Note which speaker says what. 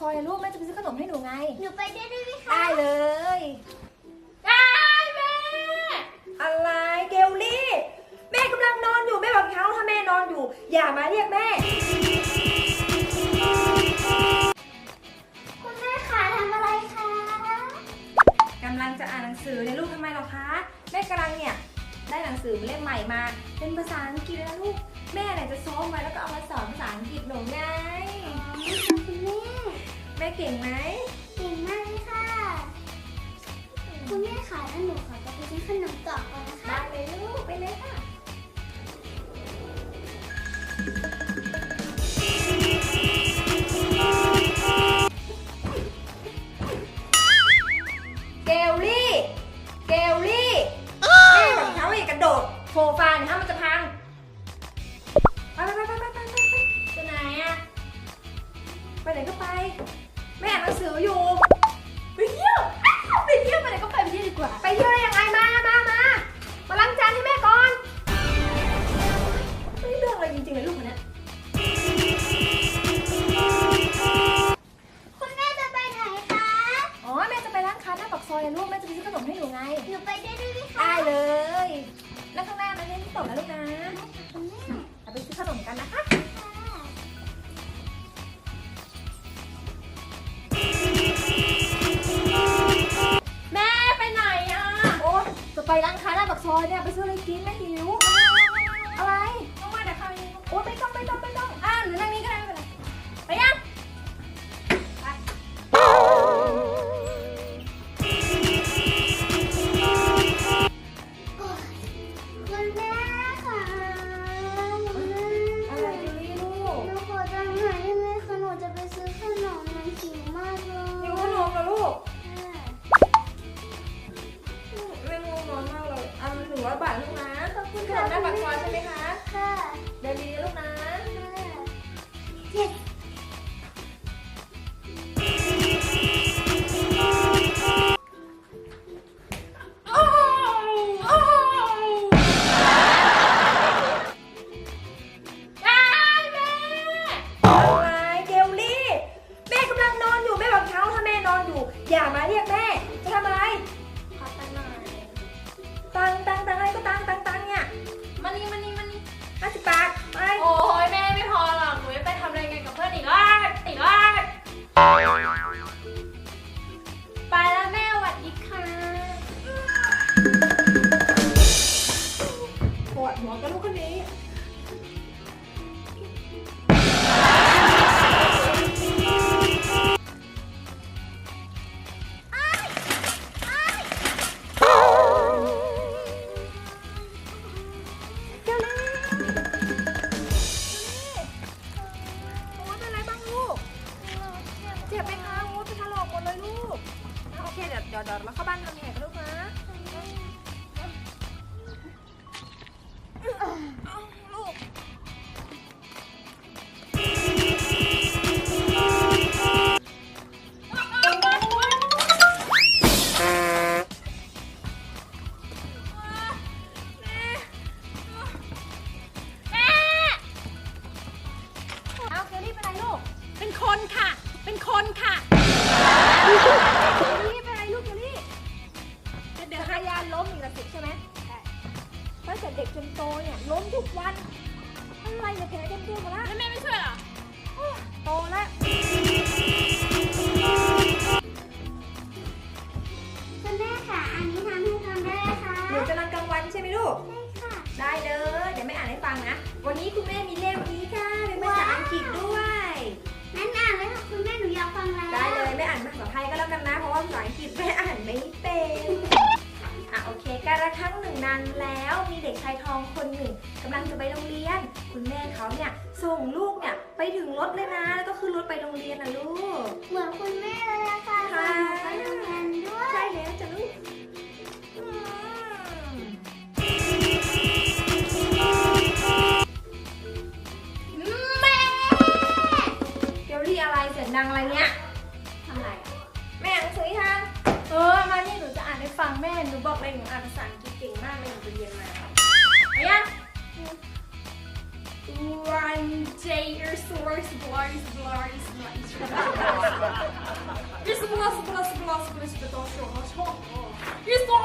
Speaker 1: ซอยนะลูกแม่จะไปซื้อขนมให้หนูไง
Speaker 2: หนูไปได้ด้วยไหมคะ
Speaker 1: ได้เลย
Speaker 3: ได้แม่
Speaker 1: อะไรเกลลี่ แม่กำลังนอนอยู่แม่บอกเขาถ้าแม่นอนอยู่ อย่ามาเรียกแม่
Speaker 2: คุณแม่ขาทำอะไรคะ
Speaker 1: กำลังจะอ่านหนังสือเนี่ยลูกทำไมหรอคะ แม่กำลังเนี่ยได้หนังสือเล่มใหม่มา เป็นภาษาอังกฤษนะลูก แม่เนี่ยจะซ้อมไว้แล้วก็เอามา
Speaker 2: แม่
Speaker 1: เก่งไหม
Speaker 2: เก่งมากเลยค่ะ คุณแม่ขาแล้วหนูขอจะไปซื้อขนมกล่องก่อนนะคะ
Speaker 1: ได้เลยลูกไปเลยค่ะ เกลลี่ เกลลี่แม่บอกเขาว่าอย่ากระโดดโซฟาเนี่ยถ้ามันจะพัง ไปไปไปไปไปไปไป
Speaker 2: ไปไหนอะ
Speaker 1: ไปไหนก็ไป แม่อ่านหนังสืออยู่ ไปเที่ยวอ้าวไปเที่ยวไปไหนก็ไปไปเที่ยวดีกว่า ไปเที่ยวได้ยังไงมามามามาล้างจานให้แม่ก่อน ไม่เรื่องอะไรจริงๆเลยลูกคนเนี้ย
Speaker 2: คุณแม่จะไปไหนคะ
Speaker 1: อ๋อแม่จะไปร้านค้าหน้าปากซอยอะลูกแม่จะไปซื้อขนมให้หนูไง
Speaker 2: หนูไปได้ด้วยไหมคะ
Speaker 1: ได้เลย แล้วข้างหน้ามันเล่นที่ตกนะลูกนะานค้าหน้าปากซอยเนี่ยไปซื้ออะไรกินไม่หิว อะไร
Speaker 3: ต้องมาเดี๋ยวคราวนี้
Speaker 1: โอ้ไม่ต้องไม่ต้องไม่ต้อง
Speaker 3: อะหรือนั่งนี้ ปา
Speaker 2: ก
Speaker 1: ซอยใช่ไหมคะ
Speaker 2: ค่ะ
Speaker 1: เดินดีๆลูกนะ
Speaker 2: เล
Speaker 1: ย
Speaker 3: ลู
Speaker 1: ก โอเคเดี๋ยวเดี๋ยวเราเข้าบ้านทำยังไงกันลูกนะ ต็มตัวหมดละ
Speaker 3: แล้วแม่ไม่ช่วยเหรอ
Speaker 1: โตแล้ว
Speaker 2: คุณแม่ค่ะ อันนี้ทำให้ทำได้ไหมคะ
Speaker 1: หนูกำลังกลางวันใช่ไหมลูก
Speaker 2: ใช่ค่ะ
Speaker 1: ได้เลย เดี๋ยวแม่อ่านให้ฟังนะ วันนี้คุณแม่มีเล่มนี้ค่ะเป็นภาษาอังกฤษด้วย
Speaker 2: งั้นอ่านเลยค่ะคุณแม่หนูอยากฟังแล้ว
Speaker 1: ได้เลยแม่อ่านภาษาไทยก็แล้วกันนะ เพราะว่าภาษาอังกฤษแม่อ่านไม่เป็นอะโอเคการละครั้งหนึ่งนานแล้วมีเด็กชายทองคนหนึ่งกำลังจะไปโรงเรียน คุณแม่เขาเนี่ย ส่งลูกเนี่ยไปถึงรถเลยนะ แล้วก็ขึ้นรถไปโรงเรียนนะลูก
Speaker 2: เหมือนคุณแม่เลยอะค่ะ
Speaker 1: ค่ะ
Speaker 2: หนูไปโรงเรียนด้วย
Speaker 1: ใช่แล้วจ้ะลูกอืม
Speaker 2: แม่
Speaker 1: เกลลี่อะไรเสียงดังอะไรเนี่ย
Speaker 2: ทำอะไรอะ
Speaker 1: แม่อ่านหนังสือให้ทัน
Speaker 3: เออ มานี่หนูจะอ่านให้ฟังแม่ หนูบอกเลยหนูอ่านภาษาอังกฤษเก่งมากเลยหนูไปเรียนมาไปยัง say your source blurs, blurs, blurs. This was plus plus plus bl